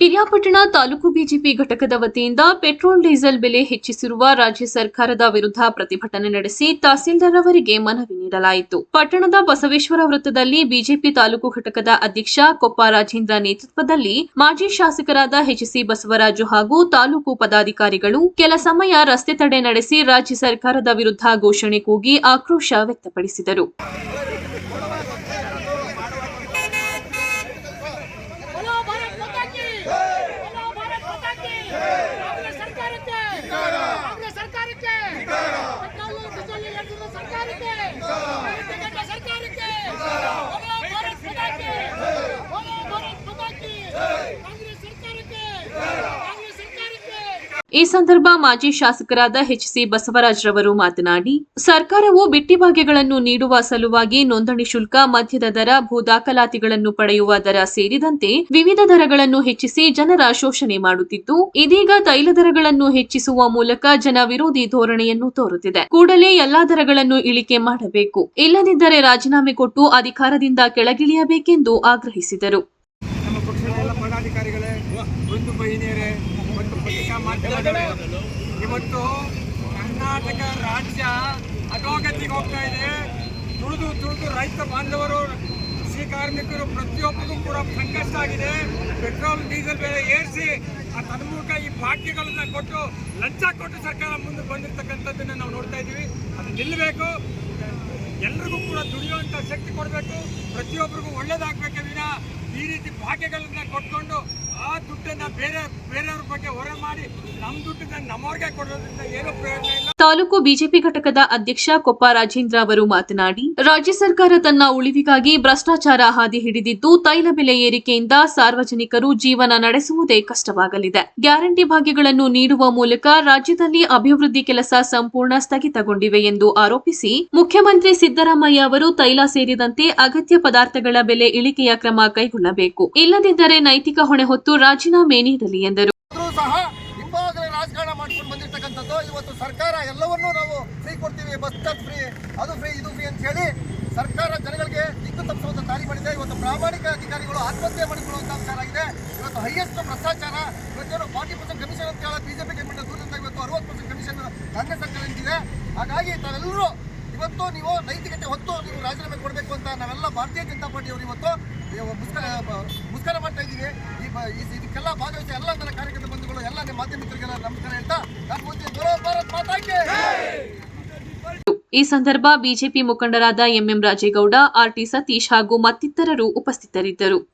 Piriyapatna taluk BJP ಘಟಕದ ವತಿಯಿಂದ petrol diesel ಬೆಲೆ ಹೆಚ್ಚಿಸಿರುವ ರಾಜ್ಯ ಸರ್ಕಾರದ ವಿರುದ್ಧ ಪ್ರತಿಭಟನೆ ನಡೆಸಿ ತಹಸೀಲ್ದಾರ್ ಅವರಿಗೆ ಮನವಿ ನೀಡಲಾಯಿತು. ಪಟ್ಟಣದ ಬಸವೇಶ್ವರ ವೃತ್ತದಲ್ಲಿ ಬಿಜೆಪಿ ತಾಲೂಕು ಘಟಕದ ಅಧ್ಯಕ್ಷ ಕೊಪ್ಪ ರಾಜೇಂದ್ರ ನೇತೃತ್ವದಲ್ಲಿ ಮಾಜಿ ಶಾಸಕರಾದ ಎಚ್ಸಿ ಬಸವರಾಜು ಹಾಗೂ ತಾಲೂಕು ಪದಾಧಿಕಾರಿಗಳು ಕೆಲ ಸಮಯ ರಸ್ತೆ ತಡೆ ನಡೆಸಿ ರಾಜ್ಯ ಸರ್ಕಾರದ ವಿರುದ್ಧ ಘೋಷಣೆ ಕೂಗಿ ಆಕ್ರೋಶ ವ್ಯಕ್ತಪಡಿಸಿದರು. ಈ ಸಂದರ್ಭ ಮಾಜಿ ಶಾಸಕರಾದ ಎಚ್ ಸಿ ಬಸವರಾಜ್ ರವರು ಮಾತನಾಡಿ, ಸರ್ಕಾರವು ಬಿಟ್ಟಿ ಭಾಗ್ಯಗಳನ್ನು ನೀಡುವ ಸಲುವಾಗಿ ನೋಂದಣಿ ಶುಲ್ಕ, ಮದ್ಯದ ದರ, ಭೂ ದಾಖಲಾತಿಗಳನ್ನು ಪಡೆಯುವ ದರ ಸೇರಿದಂತೆ ವಿವಿಧ ದರಗಳನ್ನು ಹೆಚ್ಚಿಸಿ ಜನರ ಶೋಷಣೆ ಮಾಡುತ್ತಿದ್ದು, ಇದೀಗ ತೈಲ ದರಗಳನ್ನು ಹೆಚ್ಚಿಸುವ ಮೂಲಕ ಜನ ವಿರೋಧಿ ಧೋರಣೆಯನ್ನು ತೋರುತ್ತಿದೆ. ಕೂಡಲೇ ಎಲ್ಲಾ ದರಗಳನ್ನು ಇಳಿಕೆ ಮಾಡಬೇಕು. ಇಲ್ಲದಿದ್ದರೆ ರಾಜೀನಾಮೆ ಕೊಟ್ಟು ಅಧಿಕಾರದಿಂದ ಕೆಳಗಿಳಿಯಬೇಕೆಂದು ಆಗ್ರಹಿಸಿದರು. ಪದಾಧಿಕಾರಿಗಳೇ ಬಂಧು ಬಹಿನಿಯರೇ ಮತ್ತು ಪತ್ರಿಕಾ ಮಾಧ್ಯಮಗಳೇ ಇವತ್ತು ಕರ್ನಾಟಕ ರಾಜ್ಯ ಅಧೋಗತಿಗೆ ಹೋಗ್ತಾ ಇದೆ. ತುಳಿದು ತುಳಿದು ರೈತ ಬಾಂಧವರು, ಕೃಷಿ ಕಾರ್ಮಿಕರು ಪ್ರತಿಯೊಬ್ಬರಿಗೂ ಕೂಡ ಸಂಕಷ್ಟ ಆಗಿದೆ. ಪೆಟ್ರೋಲ್, ಡೀಸೆಲ್ ಬೆಲೆ ಏರಿಸಿ ತನ್ಮೂಲಕ ಈ ಭಾಗ್ಯಗಳನ್ನ ಕೊಟ್ಟು, ಲಂಚ ಕೊಟ್ಟು ಸರ್ಕಾರ ಮುಂದೆ ಬಂದಿರತಕ್ಕಂಥದ್ದನ್ನ ನಾವು ನೋಡ್ತಾ ಇದ್ದೀವಿ. ಅದು ನಿಲ್ಲಬೇಕು. ಎಲ್ರಿಗೂ ಕೂಡ ದುಡಿಯುವಂತ ಶಕ್ತಿ ಕೊಡಬೇಕು. ಪ್ರತಿಯೊಬ್ಬರಿಗೂ ಒಳ್ಳೇದಾಗಬೇಕೆ ವಿನ. ಈ ರೀತಿ ಭಾಗ್ಯಗಳನ್ನು ಕೊಟ್ಕೊಂಡು ಆ ದುಡ್ಡನ್ನ ಬೇರೆ, ಬೇರೆಯವ್ರ ಬಗ್ಗೆ ಹೊರೆ ಮಾಡಿ ನಮ್ಮ ದುಡ್ಡನ್ನ ನಮ್ಮವ್ರಿಗೆ ಕೊಡೋದ್ರಿಂದ ಏನು ಪ್ರಯೋಜನ ಇಲ್ಲ. ತಾಲೂಕು ಬಿಜೆಪಿ ಘಟಕದ ಅಧ್ಯಕ್ಷ ಕೊಪ್ಪ ರಾಜೇಂದ್ರ ಅವರು ಮಾತನಾಡಿ, ರಾಜ್ಯ ಸರ್ಕಾರ ತನ್ನ ಉಳಿವಿಗಾಗಿ ಭ್ರಷ್ಟಾಚಾರ ಹಾದಿ ಹಿಡಿದಿದ್ದು, ತೈಲ ಬೆಲೆ ಏರಿಕೆಯಿಂದ ಸಾರ್ವಜನಿಕರು ಜೀವನ ನಡೆಸುವುದೇ ಕಷ್ಟವಾಗಲಿದೆ. ಗ್ಯಾರಂಟಿ ಭಾಗ್ಯಗಳನ್ನು ನೀಡುವ ಮೂಲಕ ರಾಜ್ಯದಲ್ಲಿ ಅಭಿವೃದ್ಧಿ ಕೆಲಸ ಸಂಪೂರ್ಣ ಸ್ಥಗಿತಗೊಂಡಿವೆ ಎಂದು ಆರೋಪಿಸಿ, ಮುಖ್ಯಮಂತ್ರಿ ಸಿದ್ದರಾಮಯ್ಯ ಅವರು ತೈಲ ಸೇರಿದಂತೆ ಅಗತ್ಯ ಪದಾರ್ಥಗಳ ಬೆಲೆ ಇಳಿಕೆಯ ಕ್ರಮ ಕೈಗೊಳ್ಳಬೇಕು. ಇಲ್ಲದಿದ್ದರೆ ನೈತಿಕ ಹೊಣೆ ರಾಜೀನಾಮೆ ನೀಡಲಿ ಎಂದರು. ರಾಜಕಾರಣ ಮಾಡ್ಕೊಂಡು ಬಂದಿರ್ತಕ್ಕಂಥದ್ದು, ಇವತ್ತು ಸರ್ಕಾರ ಎಲ್ಲವನ್ನೂ ನಾವು ಫ್ರೀ ಕೊಡ್ತೀವಿ ಬಸ್ ಚಾರ್ಜ್ ಫ್ರೀ ಅದು ಫ್ರೀ ಇದು ಫ್ರೀ ಅಂತ ಹೇಳಿ ಸರ್ಕಾರ ಜನಗಳಿಗೆ ದಿಕ್ಕು ತಪ್ಪಿಸುವಂತ ದಾರಿ ಮಾಡಿದೆ. ಇವತ್ತು ಪ್ರಾಮಾಣಿಕ ಅಧಿಕಾರಿಗಳು ಆತ್ಮಹತ್ಯೆ ಮಾಡಿಕೊಳ್ಳುವಂತ ವಿಚಾರ ಆಗಿದೆ. ಇವತ್ತು ಹೈಯೆಸ್ಟ್ ಭ್ರಷ್ಟಾಚಾರ ಇವತ್ತೇನು ಫಾರ್ಟಿ ಪರ್ಸೆಂಟ್ ಕಮಿಷನ್ ಅಂತ ಹೇಳಿ ಬಿಜೆಪಿ ಗವರ್ಮೆಂಟ್ ದೂರದಿಂದ ಇವತ್ತು ಅರವತ್ತು ಪರ್ಸೆಂಟ್ ಕಮಿಷನ್ ಕಾಂಗ್ರೆಸ್ ಸರ್ಕಾರ ನಿಂತಿದೆ ಹಾಗಾಗಿ ತಾವೆಲ್ಲರೂ ಇವತ್ತು ನೀವು ನೈತಿಕತೆ ಹೊತ್ತು ನೀವು ರಾಜೀನಾಮೆ ಕೊಡಬೇಕು ಅಂತ ನಾವೆಲ್ಲ ಭಾರತೀಯ ಜನತಾ ಪಾರ್ಟಿಯವರು ಇವತ್ತು ಇವ ಮುಸ್ಕರ ಮುಸ್ಕರ ಮಾಡ್ತಾ ಇದ್ದೀವಿ. ಈ ಇದಕ್ಕೆಲ್ಲ ಭಾಗವಹಿಸಿ ಎಲ್ಲ ನನ್ನ ಕಾರ್ಯಕರ್ತ ಬಂಧುಗಳು, ಎಲ್ಲ ನಿಮ್ಮ ಮಾಧ್ಯಮಿಕರಿಗೆಲ್ಲ ನಮಸ್ಕಾರ ಹೇಳ್ತಾ ನಾನು ಭಾರತ್ ಮಾತಾಕ್ಕೆ ಈ ಸಂದರ್ಭ ಬಿಜೆಪಿ ಮುಖಂಡರಾದ ಎಂಎಂ ರಾಜೇಗೌಡ ಆರ್ಟಿ ಸತೀಶ್ ಹಾಗೂ ಮತ್ತಿತರರು ಉಪಸ್ಥಿತರಿದ್ದರು.